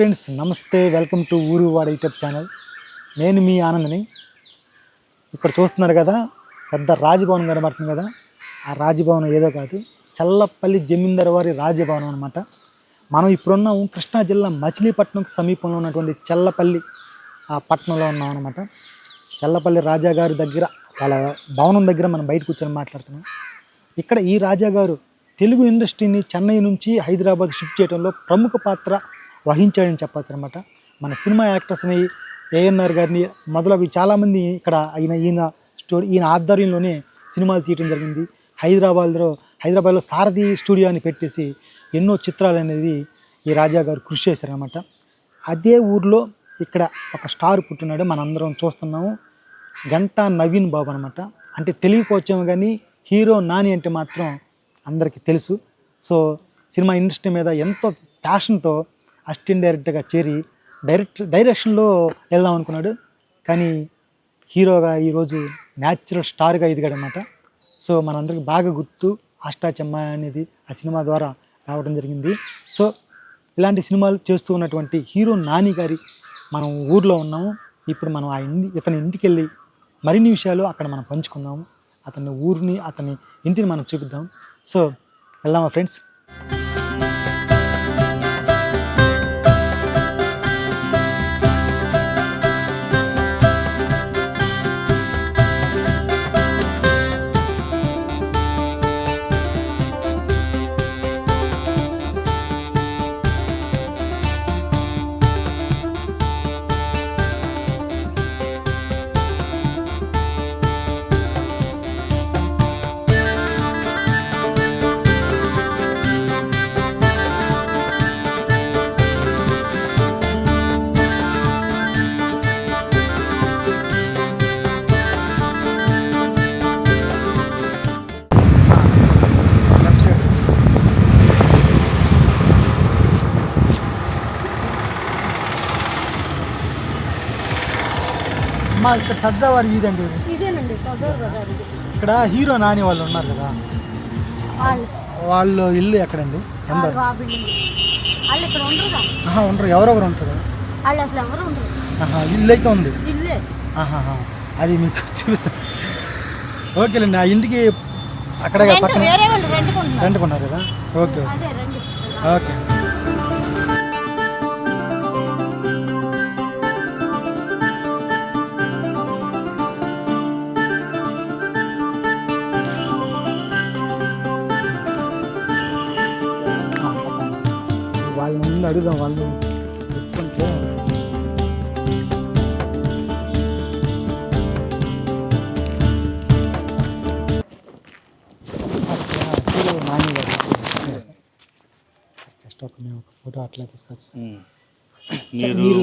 Friends నమస్తే welcome to ఊరు వాడ యూట్యూబ్ ఛానల్ నేను మీ ఆనందని. ఇక్కడ చూస్తున్నారు కదా పెద్ద రాజభవనం కనబడుతుంది కదా. ఆ రాజభవనం ఏదో కాదు చల్లపల్లి జమీందార్ వారి రాజభవనం అనమాట మనం ఇప్పుడున్నాం కృష్ణా జిల్లా మచిలీపట్నంకు సమీపంలో ఉన్నటువంటి చల్లపల్లి ఆ పట్టణంలో ఉన్నాం అనమాట చల్లపల్లి రాజా గారి దగ్గర వాళ్ళ భవనం దగ్గర మనం బయట కూర్చొని మాట్లాడుతున్నాం. ఇక్కడ ఈ రాజా గారు తెలుగు ఇండస్ట్రీని చెన్నై నుంచి హైదరాబాద్ షిఫ్ట్ చేయడంలో ప్రముఖ పాత్ర వహించాడని చెప్పచ్చు అనమాట మన సినిమా యాక్టర్స్ని ఏఎన్ఆర్ గారిని మొదలవి చాలామంది ఇక్కడ ఆయన ఈయన స్టూడియో ఈయన ఆధ్వర్యంలోనే సినిమాలు తీయడం జరిగింది. హైదరాబాద్లో హైదరాబాద్లో సారథి స్టూడియో అని పెట్టేసి ఎన్నో చిత్రాలు అనేది ఈ రాజా గారు కృషి చేశారనమాట అదే ఊర్లో ఇక్కడ ఒక స్టార్ పుట్టినాడు మనందరం చూస్తున్నాము. గంటా నవీన్ బాబు అనమాట అంటే తెలియకపోవచ్చేమో కానీ హీరో నాని అంటే మాత్రం అందరికీ తెలుసు. సో సినిమా ఇండస్ట్రీ మీద ఎంతో ప్యాషన్తో అసిస్టెంట్ డైరెక్టర్గా చేరి డైరెక్ట్ డైరెక్షన్లో వెళ్దాం అనుకున్నాడు. కానీ హీరోగా ఈరోజు న్యాచురల్ స్టార్గా ఎదిగాడనమాట. సో మనందరికి బాగా గుర్తు అష్టాచమ్మ అనేది ఆ సినిమా ద్వారా రావడం జరిగింది. సో ఇలాంటి సినిమాలు చేస్తూ ఉన్నటువంటి హీరో నాని గారి మనం ఊర్లో ఉన్నాము. ఇప్పుడు మనం ఆ ఇంటి ఇతని ఇంటికి వెళ్ళి మరిన్ని విషయాలు అక్కడ మనం పంచుకుందాము. అతని ఊరిని అతని ఇంటిని మనం చూపిద్దాం. సో వెళ్దామా ఫ్రెండ్స్? మా ఇక్కడ సర్దావారి వీధి అండి ఇది. ఇదేనండి కదూరు బజార్ ఇది. ఇక్కడ హీరో నాని వాళ్ళు ఉన్నారు కదా. వాళ్ళు. వాళ్ళు ఇల్లు ఎక్కడండి? అందరు వాళ్ళు ఆ బిల్డింగ్. వాళ్ళు ఇక్కడ ఉండరుగా. ఆహా ఉండరు. ఎవరో ఒకరు ఉంటారు. వాళ్ళు అసలు ఎవరు ఉండరు. ఆహా ఇల్లు అయితే ఉంది. ఇల్లే. ఆహాహా అది మీకు చూపిస్తాను ఓకేలేండి ఆ ఇంటికి అక్కడ పక్కన వేరే వాళ్ళు కదా? ఓకే. అదే రండి. ఓకే. ముందు అడుగుదాం వాళ్ళు. చెప్పుకుంటే జస్ట్ ఒక మేము ఒక ఫోటో అట్లా తీసుకొచ్చి మీరు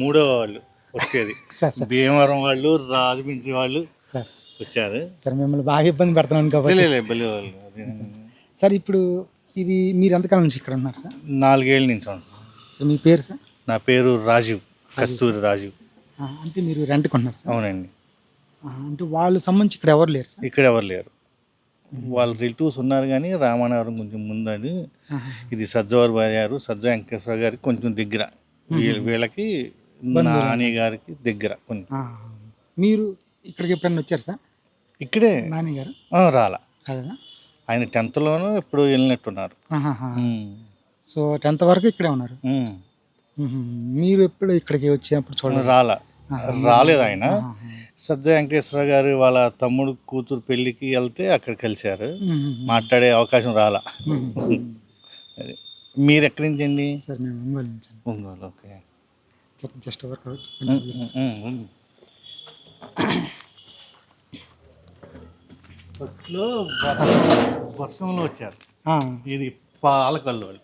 మూడో వాళ్ళు వచ్చేది. Sir sir. భీమవరం వాళ్ళు రాజమండ్రి వాళ్ళు సార్. వచ్చారు. సార్ మిమ్మల్ని బాగా ఇబ్బంది పెడుతున్నాను కాబట్టి. సార్ ఇప్పుడు ఇది మీరు ఎంతకాలం నుంచి ఇక్కడ ఉన్నారు సార్? నాలుగేళ్ళ నుంచి ఉంటున్నాను. సార్ మీ పేరు సార్? నా పేరు రాజీవ్ కస్తూరి రాజీవ్. ఆ, అంటే మీరు రెంట్ కొన్నారు సార్? అవునండి. ఆ, అంటే వాళ్ళు సంబంధించి ఇక్కడ ఎవరు లేరు సార్? ఇక్కడ ఎవరు లేరు. వాళ్ళ రిలేటివ్స్ ఉన్నారు కానీ రామానగరం కొంచెం ముందని ఆహా. ఇది సజ్జవారి బజారు సజ్జ వెంకటేశ్వర గారికి కొంచెం దగ్గర. వీళ్ళ- వీళ్ళకి నాని గారికి దగ్గర కొంచెం. ఆ, మీరు ఇక్కడికి ఎప్పుడైనా వచ్చారు సార్? ఇక్కడే. నాని గారు? ఆ, రాలా. కదా ఆయన టెన్త్లోనూ ఇప్పుడు వెళ్ళినట్టున్నారు. సో టెన్త్ వరకు ఇక్కడే ఉన్నారు. మీరు ఎప్పుడు ఇక్కడికి వచ్చినప్పుడు చూడండి రాలా. రాలేదు ఆయన. సజ్జ వెంకటేశ్వర గారు వాళ్ళ తమ్ముడు కూతురు పెళ్ళికి వెళ్తే అక్కడ కలిశారు. మాట్లాడే అవకాశం రాలా. మీరు ఎక్కడి నుంచి అండి? సార్ మేము ఒంగోలు నుంచి. Ongole okay. Just- just work ఫస్ట్లో వర్షం- వర్షంలో వచ్చారు. ఇది పాలకల్లు వాళ్ళు.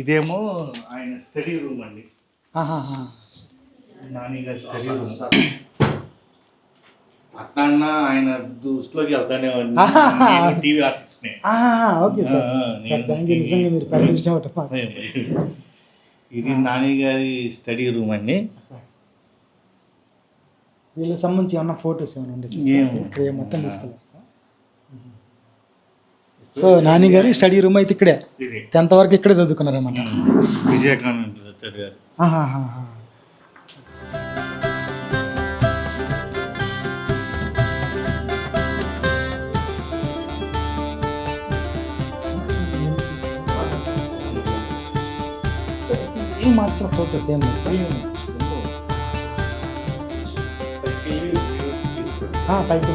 ఇదేమో ఆయన స్టడీ రూమ్ అండి. నాని గారి స్టడీ రూమ్. అట్లా ఆయన దృష్టిలోకి వెళ్తానే టీవీ ఆర్టిస్ట్నే. Okay sir. నిజంగా మీరు మాకు. ఇది నాని గారి స్టడీ రూమ్ అండి. వీళ్ళకి సంబంధించి ఏమన్నా ఫొటోస్ ఏమైనా ఉండే మొత్తం తీసుకెళ్ళారు సో నాని గారి స్టడీ రూమ్ అయితే ఇక్కడే. టెన్త్ వరకు ఇక్కడే చదువుకున్నారన్నమాట. విజయకాంత్ ఇది ఏం మాత్రం ఫోటోస్ ఏం పైకి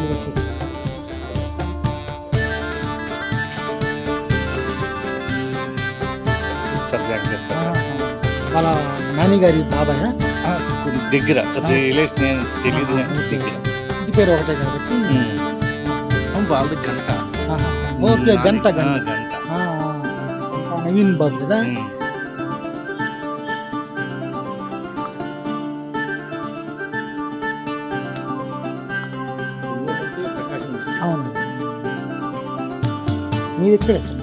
వెళ్ళి పెట్టేసి. సజ్జ వెంకటేశ్వర ఆహా. గారు వాళ్ళ నాని గారి బాబాయ్? ఆ, కొంచెం దగ్గర. రిలేషన్ నేను. తెలియదు కానీ దగ్గర. ఇంటి పేరు ఒకటే కాబట్టి. ఉమ్. వాళ్ళది గంట. ఆహా. ఓకే గంట ఆ, గంట. గంట. ఆ, ఆ, నవీన్ బాబు కదా? ఉమ్. అవును. మీది ఎక్కడే సార్?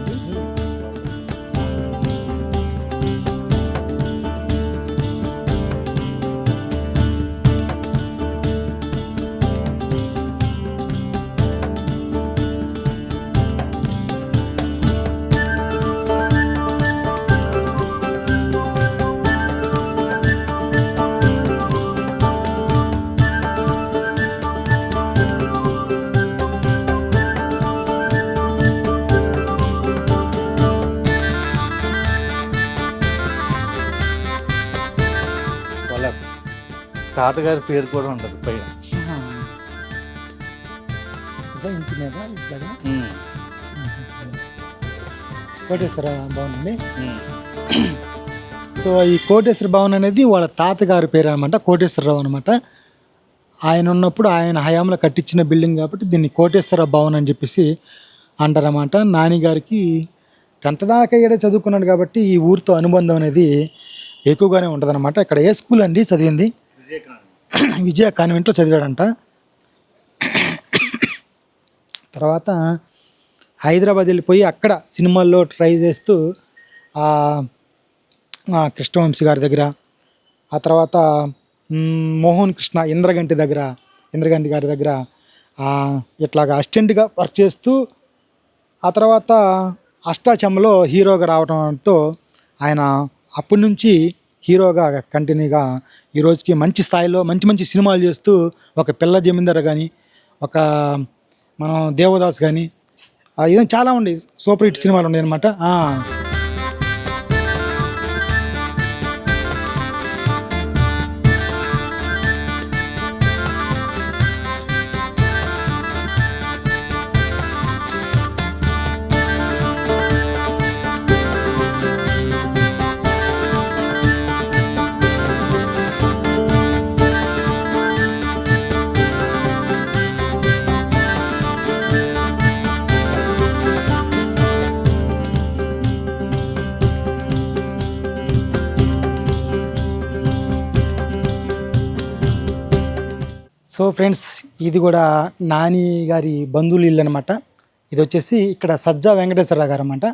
తాతగారి పేరు కూడా ఉండదు పైన. ఇంటి మీద. కోటేశ్వర భవన్ అండి. సో ఈ కోటేశ్వర భవన్ అనేది వాళ్ళ తాతగారి పేరు అనమాట కోటేశ్వరరావు అనమాట ఆయన ఉన్నప్పుడు ఆయన హయాంలో కట్టించిన బిల్డింగ్ కాబట్టి దీన్ని కోటేశ్వర భవన్ అని చెప్పేసి అంటారన్నమాట. నానిగారికి టెన్త్ దాకా ఇక్కడే చదువుకున్నాడు కాబట్టి ఈ ఊరితో అనుబంధం అనేది ఎక్కువగానే ఉంటుందన్నమాట. ఇక్కడ ఏ స్కూల్ అండి చదివింది? విజయ కాన్వెంట్లో చదివాడంట. తర్వాత హైదరాబాద్ వెళ్ళిపోయి అక్కడ సినిమాల్లో ట్రై చేస్తూ కృష్ణవంశీ గారి దగ్గర ఆ తర్వాత మోహన్ కృష్ణ ఇంద్రగంటి దగ్గర ఇంద్రగంటి గారి దగ్గర ఇట్లాగా అసిస్టెంట్గా వర్క్ చేస్తూ ఆ తర్వాత అష్టాచమ్మలో హీరోగా రావడంతో ఆయన అప్పటి నుంచి హీరోగా కంటిన్యూగా ఈ రోజుకి మంచి స్థాయిలో మంచి మంచి సినిమాలు చేస్తూ ఒక పిల్ల జమీందార్ కానీ ఒక మనం దేవదాస్ కానీ ఇవన్నీ చాలా ఉన్నాయి సూపర్ హిట్ సినిమాలు ఉన్నాయి అనమాట సో ఫ్రెండ్స్ ఇది కూడా నాని గారి బంధువులు ఇల్లు అనమాట ఇది వచ్చేసి ఇక్కడ సజ్జా వెంకటేశ్వరరావు గారు అనమాట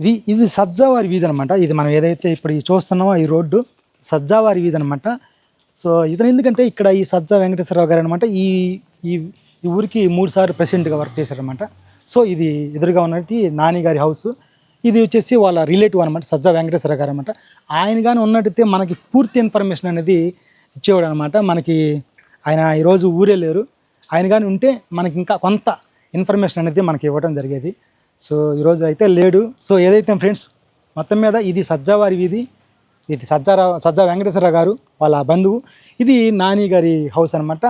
ఇది ఇది సజ్జావారి వీధి అనమాట ఇది మనం ఏదైతే ఇప్పుడు చూస్తున్నామో ఈ రోడ్డు సజ్జావారి వీధి అనమాట సో ఇతను ఎందుకంటే ఇక్కడ ఈ సజ్జా వెంకటేశ్వరరావు గారు అనమాట ఈ ఈ ఊరికి మూడు సార్లు ప్రెసిడెంట్గా వర్క్ చేశారనమాట సో ఇది ఎదురుగా ఉన్నట్టు నాని గారి హౌస్. ఇది వచ్చేసి వాళ్ళ రిలేటివ్ అనమాట సజ్జా వెంకటేశ్వర గారు అనమాట ఆయన కానీ ఉన్నట్టయితే మనకి పూర్తి ఇన్ఫర్మేషన్ అనేది ఇచ్చేవాడు అనమాట మనకి ఆయన ఈరోజు ఊరే లేరు. ఆయన కానీ ఉంటే మనకి ఇంకా కొంత ఇన్ఫర్మేషన్ అనేది మనకి ఇవ్వడం జరిగేది. సో ఈరోజు అయితే లేడు. సో ఏదైతే ఫ్రెండ్స్ మొత్తం మీద ఇది సజ్జావారి వీధి. ఇది సజ్జారావు సజ్జా వెంకటేశ్వర గారు వాళ్ళ బంధువు. ఇది నాని గారి హౌస్ అనమాట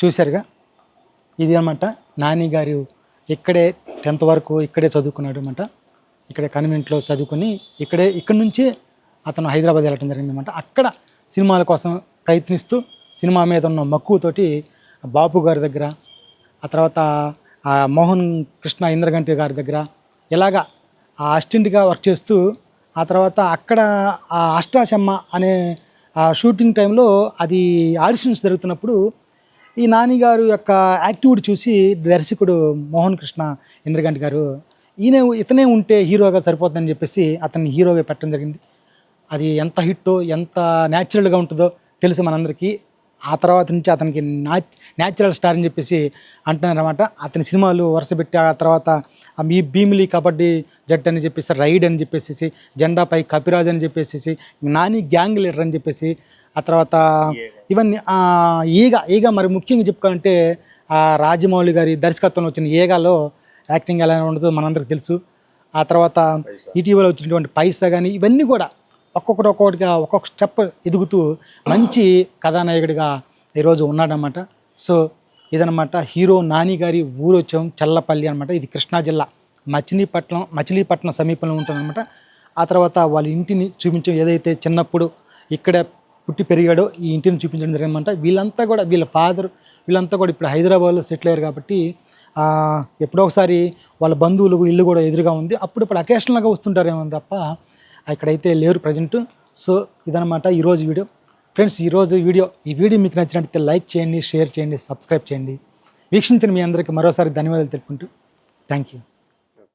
చూశారుగా? ఇది అనమాట నాని గారు ఇక్కడే టెన్త్ వరకు ఇక్కడే చదువుకున్నాడు అనమాట. ఇక్కడే కన్వెంట్లో చదువుకొని ఇక్కడే ఇక్కడ నుంచి అతను హైదరాబాద్ వెళ్ళటం జరిగిందనమాట అక్కడ సినిమాల కోసం ప్రయత్నిస్తూ సినిమా మీద ఉన్న మక్కువతోటి బాపు గారి దగ్గర ఆ తర్వాత మోహన్ కృష్ణ ఇంద్రగంటి గారి దగ్గర ఇలాగా ఆ అసిస్టెంట్గా వర్క్ చేస్తూ ఆ తర్వాత అక్కడ ఆ అష్టాచమ్మ అనే ఆ షూటింగ్ టైంలో అది ఆడిషన్స్ జరుగుతున్నప్పుడు ఈ నాని గారు యొక్క యాక్టివిటీ చూసి దర్శకుడు మోహన్ కృష్ణ ఇంద్రగంటి గారు ఈయన ఇతనే ఉంటే హీరోగా సరిపోతుందని చెప్పేసి అతన్ని హీరోగా పెట్టడం జరిగింది. అది ఎంత హిట్టో ఎంత న్యాచురల్గా ఉంటుందో తెలుసు మనందరికీ. ఆ తర్వాత నుంచి అతనికి న్యాచురల్ స్టార్ అని చెప్పేసి అంటున్నారన్నమాట. అతని సినిమాలు వరుస పెట్టి ఆ తర్వాత మీ భీమిలి కబడ్డీ జట్ అని చెప్పేసి రైడ్ అని చెప్పేసి జెండాపై కపిరాజ్ అని చెప్పేసి నాని గ్యాంగ్ లీడర్ అని చెప్పేసి ఆ తర్వాత ఇవన్నీ ఈగ ఈగ మరి ముఖ్యంగా చెప్పుకోవాలంటే ఆ రాజమౌళి గారి దర్శకత్వంలో వచ్చిన ఈగలో యాక్టింగ్ ఎలా ఉండదో మనందరికీ తెలుసు. ఆ తర్వాత ఇటీవల వచ్చినటువంటి పైసా కానీ ఇవన్నీ కూడా ఒక్కొక్కటి ఒక్కొక్కటిగా ఒక్కొక్క స్టెప్ ఎదుగుతూ మంచి కథానాయకుడిగా ఈరోజు ఉన్నాడనమాట సో ఇదనమాట హీరో నాని గారి ఊరు వచ్చాం చల్లపల్లి అనమాట ఇది కృష్ణా జిల్లా. మచిలీపట్నం మచిలీపట్నం సమీపంలో ఉంటుందన్నమాట. ఆ తర్వాత వాళ్ళ ఇంటిని చూపించడం ఏదైతే చిన్నప్పుడు ఇక్కడ పుట్టి పెరిగాడో ఈ ఇంటిని చూపించడం జరిగిందంట వీళ్ళంతా కూడా వీళ్ళ ఫాదర్ వీళ్ళంతా కూడా ఇప్పుడు హైదరాబాద్లో సెటిల్ అయ్యారు కాబట్టి ఎప్పుడో ఒకసారి వాళ్ళ బంధువులు ఇల్లు కూడా ఎదురుగా ఉంది. అప్పుడప్పుడు అకేషనల్గా వస్తుంటారేమో తప్ప ఇక్కడైతే లేరు ప్రజెంట్. సో ఇదనమాట ఈరోజు వీడియో. ఫ్రెండ్స్ ఈరోజు వీడియో ఈ వీడియో మీకు నచ్చినట్లయితే లైక్ చేయండి షేర్ చేయండి సబ్స్క్రైబ్ చేయండి. వీక్షించిన మీ అందరికీ మరోసారి ధన్యవాదాలు తెలుపుకుంటూ. Thank you.